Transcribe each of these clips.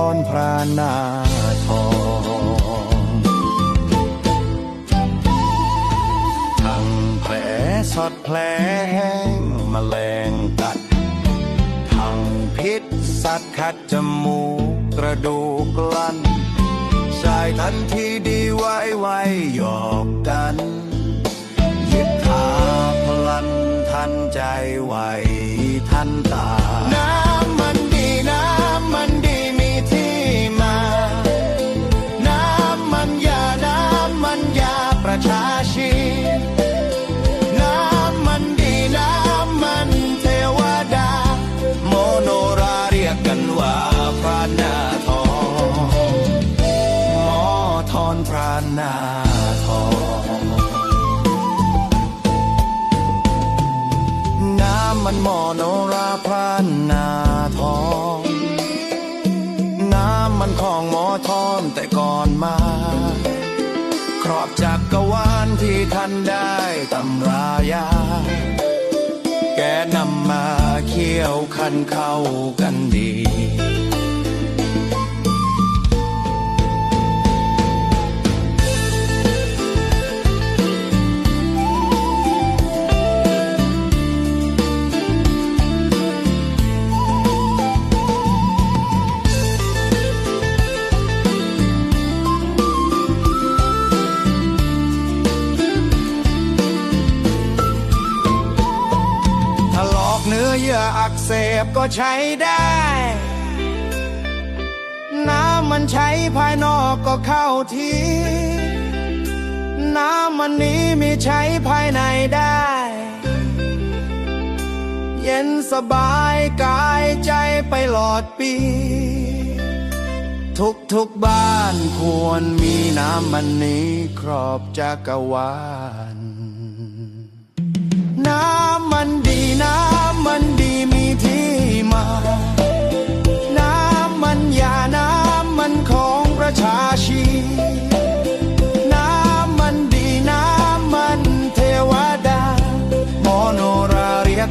ทอรพรานาทองทั้งแผลสอดแผลแห้งมแมลงกัด ทั้งพิษสัตว์คัดจมูกกระดูกลั่นชายทันทีดีไว้ไว้หยอกกันยึดขาพลันทันใจไหวทันตา ประชาชีน้ำมันดีน้ำมันเทวดา โมโนราเรียกกันว่าพระนาทองหมอทอนพระนาทองน้ำมันโมโนราพระนาทองน้ำมันของหมอทอนแต่ก่อนมา รอบจักกรวาลที่ท่านได้ตำรายา แกนำมาเคี่ยวคันเข้ากันดี เนื้อเยื่ออักเสบก็ใช้ได้ น้ำมันใช้ภายนอกก็เข้าทีน้ำมันนี้มีใช้ภายในได้ เย็นสบายกายใจไปหลอดปี ทุกทุกบ้านควรมีน้ำมันนี้ครอบจักรวาล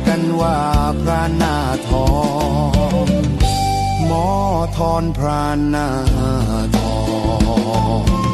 กันว่าพระนาทองหมอทอนพระนาทอง